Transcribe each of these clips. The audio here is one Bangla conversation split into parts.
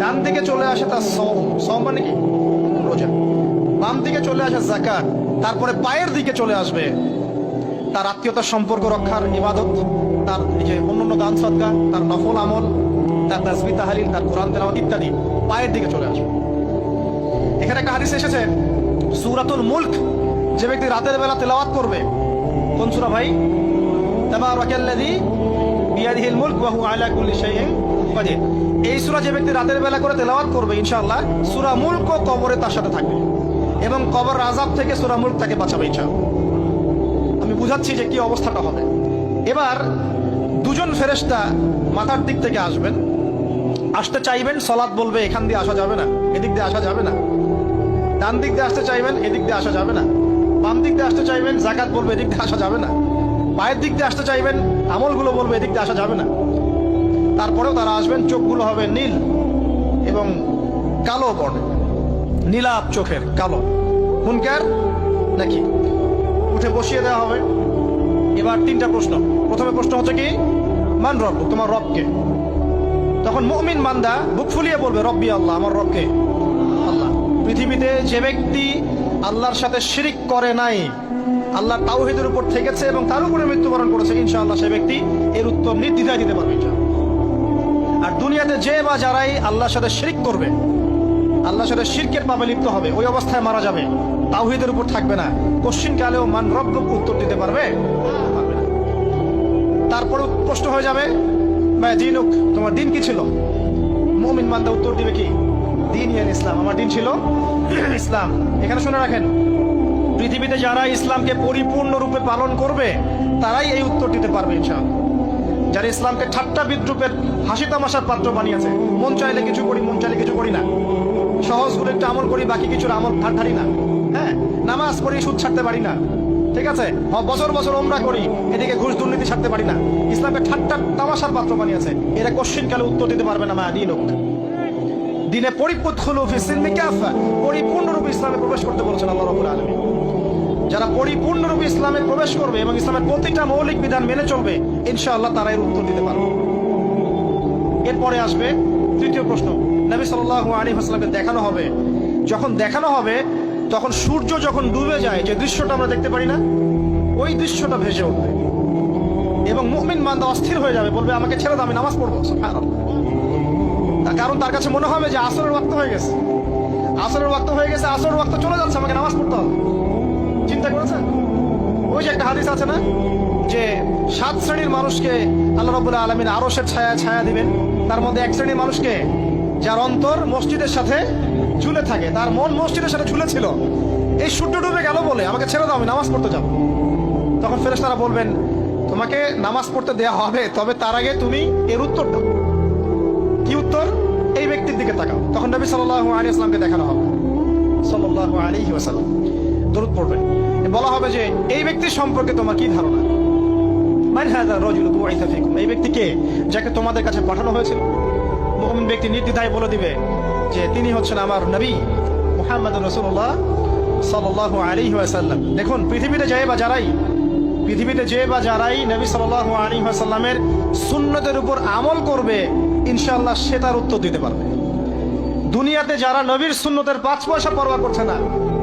ডান দিকে চলে আসে তার সম সম মানে কি? রোজা। বাম দিকে চলে আসে জাকাত তারপরে পায়ের দিকে চলে আসবে তার আত্মীয়তার সম্পর্ক রক্ষার ইবাদত, তার যে অন্যান্য দান সদকা তার নফল আমল, তার তাসবি তাহালিল, তার কোরআন তেলাওয়াত ইত্যাদি পায়ের দিকে চলে আসবে। এখানে একটা হাদিস এসেছে, সূরাতুল মুল্ক। যে ব্যক্তি রাতের বেলা তেলাওয়াত করবে, কোন সূরা ভাই? তাবারাকাল্লাযী বিয়াদিহিল মুলক হুয়া আলা কুল্লি শাইইন কাদির। এই সূরা যে ব্যক্তি রাতের বেলা করে তেলাওয়াত করবে, ইনশাআল্লাহ সূরা মুলক কবরে তার সাথে থাকবে। এবং কবর আযাব থেকে সূরা মুলক তাকে বাঁচাবে, ইনশাআল্লাহ। আমি বুঝাচ্ছি যে কি অবস্থাটা হবে। এবার দুজন ফেরেশতা মাথার দিক থেকে আসবেন। আসতে চাইবেন সলাৎ বলবে, এখান দিয়ে আসা যাবে না, এদিক দিয়ে আসা যাবে না। ডান দিক দিয়ে আসতে চাইবেন, এদিক দিয়ে আসা যাবে না। বাম দিক দিয়ে আসতে চাইবেন জাকাত বলবে, এদিক দিয়ে আসা যাবে না। পায়ের দিক দিয়ে আসতে চাইবেন, আমলগুলো বলবে, এদিক দিয়ে আসা যাবে না। তারপরেও তারা আসবেন, চোখগুলো হবে নীল এবং কালো বর্ণে নীলাপ চোখের, কালো। হুনকার নাকি? উঠে বসিয়ে দেওয়া হবে। এবার তিনটা প্রশ্ন। প্রথমে প্রশ্ন হচ্ছে কি, মান রব, তোমার রবকে তখন মুমিন মান্দা বুক ফুলিয়ে বলবে, রব্বি আল্লাহ, আমার রবকে আল্লাহ। পৃথিবীতে যে ব্যক্তি আল্লাহর সাথে শিরিক করে নাই আল্লাহ তাওহিদের উপর থেকেছে এবং তার উপরে মৃত্যুবরণ করেছে, ইনশাআল্লাহ সে ব্যক্তি এর উত্তর নির্দ্বিধায় দিতে পারবে আর দুনিয়াতে যে বা যারাই আল্লাহর সাথে শিরিক করবে, আল্লাহর সাথে শিরকের পাবে লিপ্ত হবে, ওই অবস্থায় মারা যাবে, তাওহিদের উপর থাকবে না। কোশ্চিন কালেও মান রব উত্তর দিতে পারবে? তারপরে প্রশ্ন হয়ে যাবে দিনুক তোমার দিন কি ছিল? মুমিন মান্দা উত্তর দিবে কি? দিন ইয়ান ইসলাম। আমার দিন ছিল ইসলাম। এখানে শুনে রাখেন পৃথিবীতে যারা ইসলামকে পরিপূর্ণরূপে পালন করবে, তারাই এই উত্তর দিতে পারবে ইনশাআল্লাহ। যারা ইসলামকে ঠাট্টা বিদ্রুপের হাসি তামাশার পাত্র বানিয়েছে, মন চাইলে কিছু করি, মন চাইলে কিছু করি না। সহজ করে একটু আমল করি, বাকি কিছুর আমল ধার ধারি না। হ্যাঁ নামাজ পড়ি, সুদ ছাড়তে পারি না। ঠিক আছে? বছর বছর ওমরা করি, এদিকে ঘুষ দুর্নীতি ছাড়তে পারি না। ইসলামকে ঠাট্টা তামাশার পাত্র বানিয়েছে, এরা কোশ্চিন কালে উত্তর দিতে পারবে না মা লোক দিনে পরিপূত হলো পরিপূর্ণরূপে ইসলামে প্রবেশ করতে বলছেন আল্লাহ রবুল আলমী যারা পরিপূর্ণরূপে ইসলামে প্রবেশ করবে এবং ইসলামের প্রতিটা মৌলিক বিধান মেনে চলবে, ইনশাআল্লাহ তারা এর উত্তর দিতে পারবে। এরপরে আসবে তৃতীয় প্রশ্ন। নবী সাল্লাহ আলী হাসলামকে দেখানো হবে। যখন দেখানো হবে, তখন সূর্য যখন ডুবে যায়, যে দৃশ্যটা আমরা দেখতে পারি না, ওই দৃশ্যটা ভেসে উঠবে। এবং মুমিন মান্দা অস্থির হয়ে যাবে, বলবে, আমাকে ছেড়ে দাও, আমি নামাজ পড়ব। কারণ তার কাছে মনে হবে যে আসরের ওয়াক্ত হয়ে গেছে। আসরের ওয়াক্ত হয়ে গেছে, আসরের ওয়াক্ত চলে যাচ্ছে, আমাকে নামাজ পড়তে হবে। চিন্তা করেছেন ওই যে একটা হাদিস আছে না, যে সাত শ্রেণির মানুষকে আল্লাহ রবুল্লাহ আলমিন আরসের ছায়া ছায়া দিবেন। তার মধ্যে এক শ্রেণির মানুষকে যার অন্তর মসজিদের সাথে ঝুলে থাকে, তার মন মসজিদের সাথে ঝুলে ছিল। এই সূর্য ডুবে গেল বলে, আমাকে ছেড়ে দাও, আমি নামাজ পড়তে যাব। তখন ফেরেস তারা বলবেন, তোমাকে নামাজ পড়তে দেয়া হবে, তবে তার আগে তুমি এর উত্তর দাও। কি উত্তর? এই ব্যক্তির দিকে তাকাও। তখন নবী সাল্লাহ আলী আসলামকে দেখানো হবে। সাল্লাহ আলী ওয়াসাল্লাম। দরুদ পড়বেন। বলা হবে যে, এই ব্যক্তির সম্পর্কে তোমার কি ধারণা? এই ব্যক্তি কে যাকে তোমাদের কাছে পাঠানো হয়েছিল? মুমিন ব্যক্তি নির্দ্বিধায় বলে দিবে যে, তিনি হচ্ছেন আমার নবী মোহাম্মদ রাসূলুল্লাহ সাল্লাল্লাহু আলাইহি ওয়াসাল্লাম। দেখুন, পৃথিবীতে যায় বা যারাই, পৃথিবীতে যে বা যারাই নবী সাল্লাল্লাহু আলাইহি ওয়াসাল্লামের সুন্নতের উপর আমল করবে ইনশাল্লাহ সে তার উত্তর দিতে পারবে। দুনিয়াতে যারা নবীর সুন্নতের পাঁচ পয়সা পরোয়া করছে না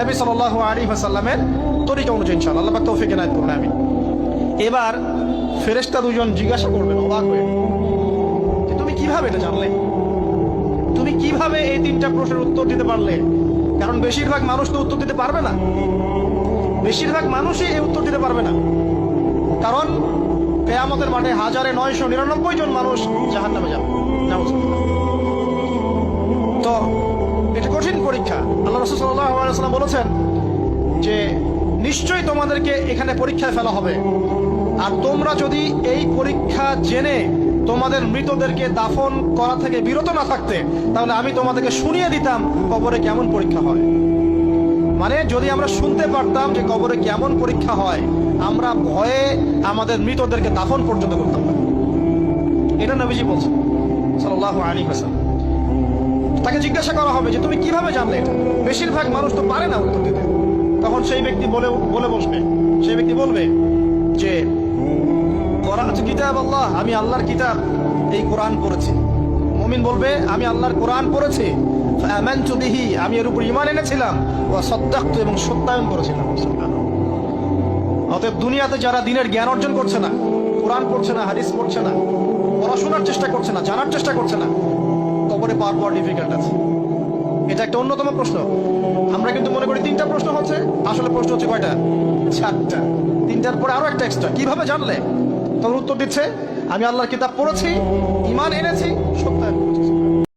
নবী সাল আলী হাসাল্লামের তরিকা অনুযায়ী ইনশাল্লাহ আল্লাহ তৌফিক এনায়ত করুন আমি এবার ফেরেশতা দুজন জিজ্ঞাসা করবেন, অবাক হয়ে, যে তুমি কীভাবে এটা জানলে? তুমি কীভাবে এই তিনটা প্রশ্নের উত্তর দিতে পারলে? কারণ বেশিরভাগ মানুষ তো উত্তর দিতে পারবে না। বেশিরভাগ মানুষই এই উত্তর দিতে পারবে না। কারণ কেয়ামতের মাঠে হাজারে নয়শো নিরানব্বই জন মানুষ জাহান নামে যাবে তো পরীক্ষা। আল্লাহ রসুল সাল্লাম বলেছেন যে, নিশ্চয়ই তোমাদেরকে এখানে পরীক্ষায় ফেলা হবে। আর তোমরা যদি এই পরীক্ষা জেনে তোমাদের মৃতদেরকে দাফন করা থেকে বিরত না থাকতে, তাহলে আমি তোমাদেরকে শুনিয়ে দিতাম কবরে কেমন পরীক্ষা হয়। মানে যদি আমরা শুনতে পারতাম যে কবরে কেমন পরীক্ষা হয়, আমরা ভয়ে আমাদের মৃতদেরকে দাফন পর্যন্ত করতাম না। এটা নবীজি বলছেন সাল্লাহ আলী হাসান তাকে জিজ্ঞাসা করা হবে যে, তুমি কীভাবে জানলে? বেশিরভাগ মানুষ তো পারে না উত্তর দিতে। তখন সেই ব্যক্তি বলে বলে বসবে। সেই ব্যক্তি বলবে যে কিতাব আল্লাহ, আমি আল্লাহর কিতাব, এই কোরআন পড়েছি। মুমিন বলবে, আমি আল্লাহর কোরআন পড়েছি। বিহি, আমি এর উপর ইমান এনেছিলাম। সাদ্দাকতু, এবং সত্যায়ন করেছিলাম। অতএব দুনিয়াতে যারা দিনের জ্ঞান অর্জন করছে না, কোরআন পড়ছে না, হাদিস পড়ছে না, পড়াশোনার চেষ্টা করছে না, জানার চেষ্টা করছে না কবরে পাওয়ার পর ডিফিকাল্ট আছে। এটা একটা অন্যতম প্রশ্ন। আমরা কিন্তু মনে করি তিনটা প্রশ্ন হচ্ছে, আসলে প্রশ্ন হচ্ছে কয়টা? চারটা। তিনটার পরে আরও একটা এক্সট্রা কীভাবে জানলে? তোমার উত্তর দিচ্ছে, আমি আল্লাহর কিতাব পড়েছি ইমান এনেছি করেছি।